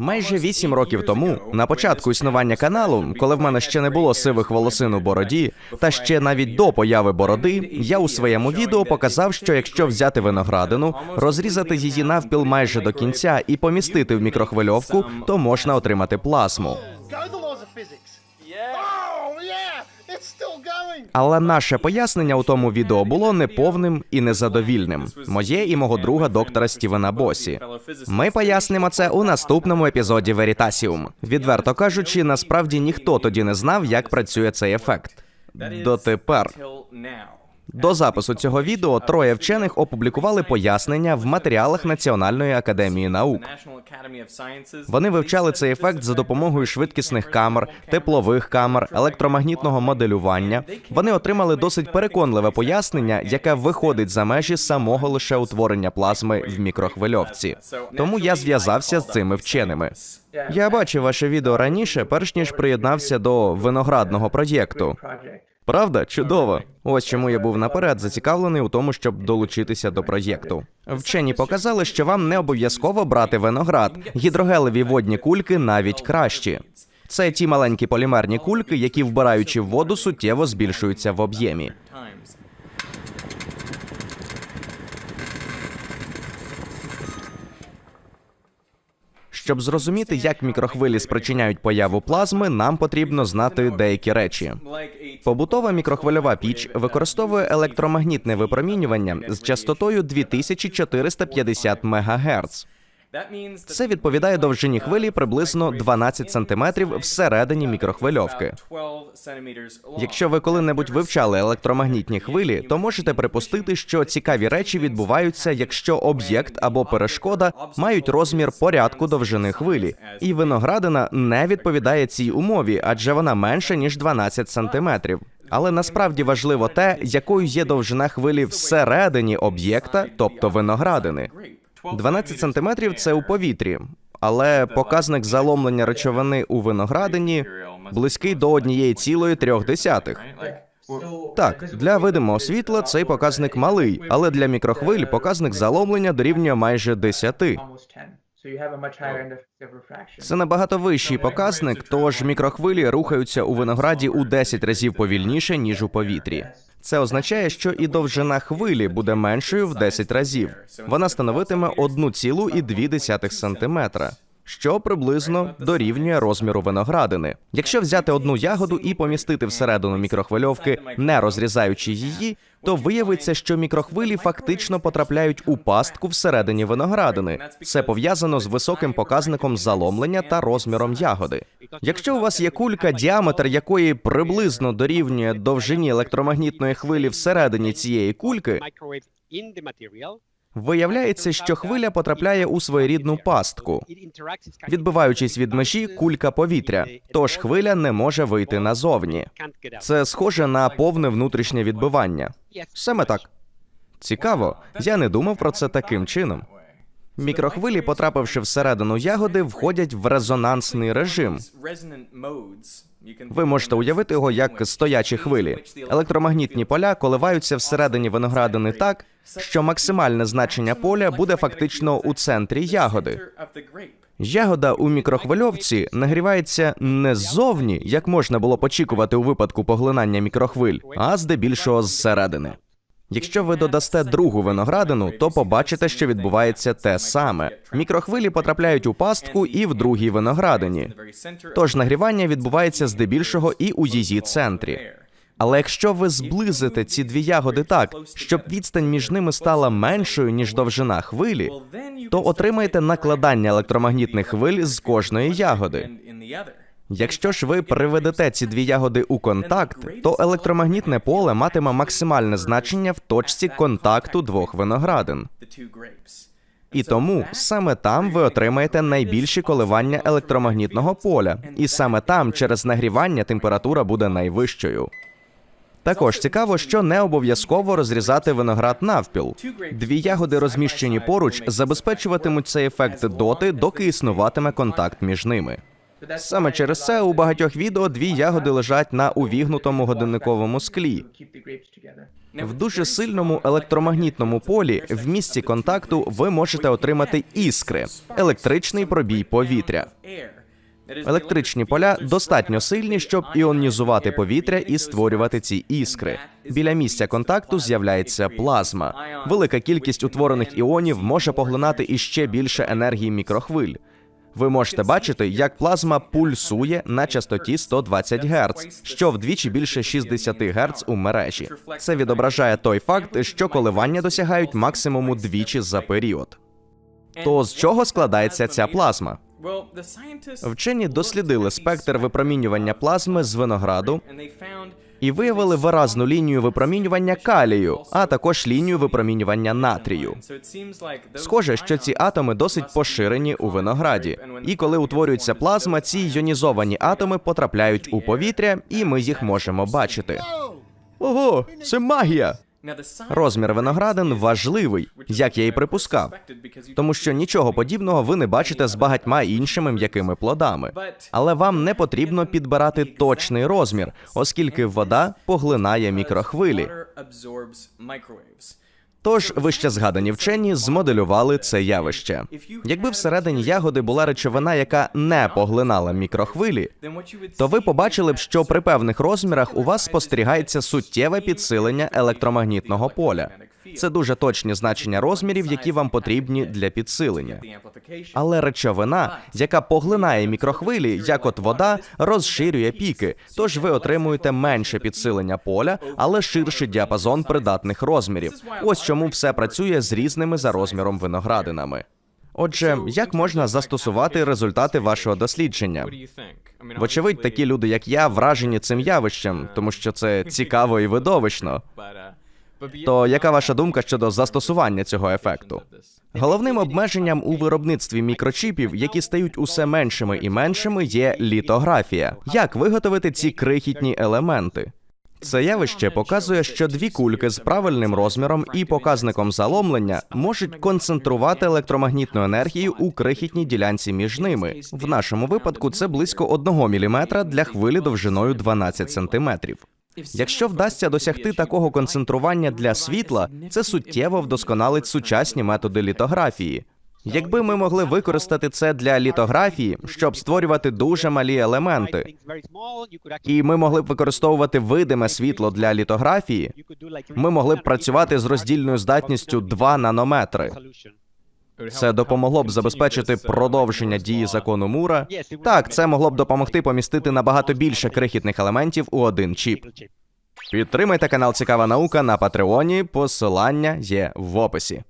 Майже вісім років тому, на початку існування каналу, коли в мене ще не було сивих волосин у бороді, та ще навіть до появи бороди, я у своєму відео показав, що якщо взяти виноградину, розрізати її навпіл майже до кінця і помістити в мікрохвильовку, то можна отримати плазму. Але наше пояснення у тому відео було неповним і незадовільним. Моє і мого друга доктора Стівена Босі. Ми пояснимо це у наступному епізоді Veritasium. Відверто кажучи, насправді ніхто тоді не знав, як працює цей ефект. Дотепер. До запису цього відео троє вчених опублікували пояснення в матеріалах Національної академії наук. Вони вивчали цей ефект за допомогою швидкісних камер, теплових камер, електромагнітного моделювання. Вони отримали досить переконливе пояснення, яке виходить за межі самого лише утворення плазми в мікрохвильовці. Тому я зв'язався з цими вченими. Я бачив ваше відео раніше, перш ніж приєднався до виноградного проєкту. Правда, чудово. Ось чому я був наперед зацікавлений у тому, щоб долучитися до проєкту. Вчені показали, що вам не обов'язково брати виноград. Гідрогелеві водні кульки навіть кращі. Це ті маленькі полімерні кульки, які, вбираючи воду, суттєво збільшуються в об'ємі. Щоб зрозуміти, як мікрохвилі спричиняють появу плазми, нам потрібно знати деякі речі. Побутова мікрохвильова піч використовує електромагнітне випромінювання з частотою 2450 МГц. Це відповідає довжині хвилі приблизно 12 см всередині мікрохвильовки. Якщо ви коли-небудь вивчали електромагнітні хвилі, то можете припустити, що цікаві речі відбуваються, якщо об'єкт або перешкода мають розмір порядку довжини хвилі, і виноградина не відповідає цій умові, адже вона менша ніж 12 сантиметрів. Але насправді важливо те, якою є довжина хвилі всередині об'єкта, тобто виноградини. 12 сантиметрів це у повітрі, але показник заломлення речовини у виноградині близький до однієї цілої трьох десятих. Так, для видимого світла цей показник малий, але для мікрохвиль показник заломлення дорівнює майже 10. almost 10. So you have a much higher index of refraction. Це набагато вищий показник, тож мікрохвилі рухаються у винограді у 10 разів повільніше, ніж у повітрі. Це означає, що і довжина хвилі буде меншою в 10 разів. Вона становитиме 1,2 см, що приблизно дорівнює розміру виноградини. Якщо взяти одну ягоду і помістити всередину мікрохвильовки, не розрізаючи її, то виявиться, що мікрохвилі фактично потрапляють у пастку всередині виноградини. Це пов'язано з високим показником заломлення та розміром ягоди. Якщо у вас є кулька, діаметр якої приблизно дорівнює довжині електромагнітної хвилі всередині цієї кульки, виявляється, що хвиля потрапляє у своєрідну пастку. Відбиваючись від межі, кулька повітря, тож хвиля не може вийти назовні. Це схоже на повне внутрішнє відбивання. Саме так. Цікаво, я не думав про це таким чином. Мікрохвилі, потрапивши всередину ягоди, входять в резонансний режим. Ви можете уявити його як стоячі хвилі. Електромагнітні поля коливаються всередині виноградини так, що максимальне значення поля буде фактично у центрі ягоди. Ягода у мікрохвильовці нагрівається не ззовні, як можна було очікувати у випадку поглинання мікрохвиль, а здебільшого зсередини. Якщо ви додасте другу виноградину, то побачите, що відбувається те саме. Мікрохвилі потрапляють у пастку і в другій виноградині. Тож нагрівання відбувається здебільшого і у її центрі. Але якщо ви зблизите ці дві ягоди так, щоб відстань між ними стала меншою ніж довжина хвилі, то отримаєте накладання електромагнітних хвиль з кожної ягоди. Якщо ж ви приведете ці дві ягоди у контакт, то електромагнітне поле матиме максимальне значення в точці контакту двох виноградин. І тому саме там ви отримаєте найбільші коливання електромагнітного поля, і саме там через нагрівання температура буде найвищою. Також цікаво, що не обов'язково розрізати виноград навпіл. Дві ягоди, розміщені поруч, забезпечуватимуть цей ефект доти, доки існуватиме контакт між ними. Саме через це у багатьох відео дві ягоди лежать на увігнутому годинниковому склі. В дуже сильному електромагнітному полі в місці контакту ви можете отримати іскри, електричний пробій повітря. Електричні поля достатньо сильні, щоб іонізувати повітря і створювати ці іскри. Біля місця контакту з'являється плазма. Велика кількість утворених іонів може поглинати іще більше енергії мікрохвиль. Ви можете бачити, як плазма пульсує на частоті 120 Гц, що вдвічі більше 60 Гц у мережі. Це відображає той факт, що коливання досягають максимуму двічі за період. То з чого складається ця плазма? Вчені дослідили спектр випромінювання плазми з винограду і виявили виразну лінію випромінювання калію, а також лінію випромінювання натрію. Схоже, що ці атоми досить поширені у винограді. І коли утворюється плазма, ці іонізовані атоми потрапляють у повітря, і ми їх можемо бачити. Ого, це магія! Розмір виноградин важливий, як я і припускав, тому що нічого подібного ви не бачите з багатьма іншими м'якими плодами. Але вам не потрібно підбирати точний розмір, оскільки вода поглинає мікрохвилі. Тож вище згадані вчені змоделювали це явище. Якби всередині ягоди була речовина, яка не поглинала мікрохвилі, то ви побачили б, що при певних розмірах у вас спостерігається суттєве підсилення електромагнітного поля. Це дуже точні значення розмірів, які вам потрібні для підсилення. Але речовина, яка поглинає мікрохвилі, як от вода, розширює піки, тож ви отримуєте менше підсилення поля, але ширший діапазон придатних розмірів. Ось чому все працює з різними за розміром виноградинами. Отже, як можна застосувати результати вашого дослідження? Вочевидь, такі люди, як я, вражені цим явищем, тому що це цікаво і видовищно. То яка ваша думка щодо застосування цього ефекту? Головним обмеженням у виробництві мікрочіпів, які стають усе меншими і меншими, є літографія. Як виготовити ці крихітні елементи? Це явище показує, що дві кульки з правильним розміром і показником заломлення можуть концентрувати електромагнітну енергію у крихітній ділянці між ними. В нашому випадку це близько 1 мм для хвилі довжиною 12 см. Якщо вдасться досягти такого концентрування для світла, це суттєво вдосконалить сучасні методи літографії. Якби ми могли використати це для літографії, щоб створювати дуже малі елементи, і ми могли б використовувати видиме світло для літографії, ми могли б працювати з роздільною здатністю 2 нанометри. Це допомогло б забезпечити продовження дії закону Мура. Так, це могло б допомогти помістити набагато більше крихітних елементів у один чіп. Підтримайте канал Цікава наука на Патреоні. Посилання є в описі.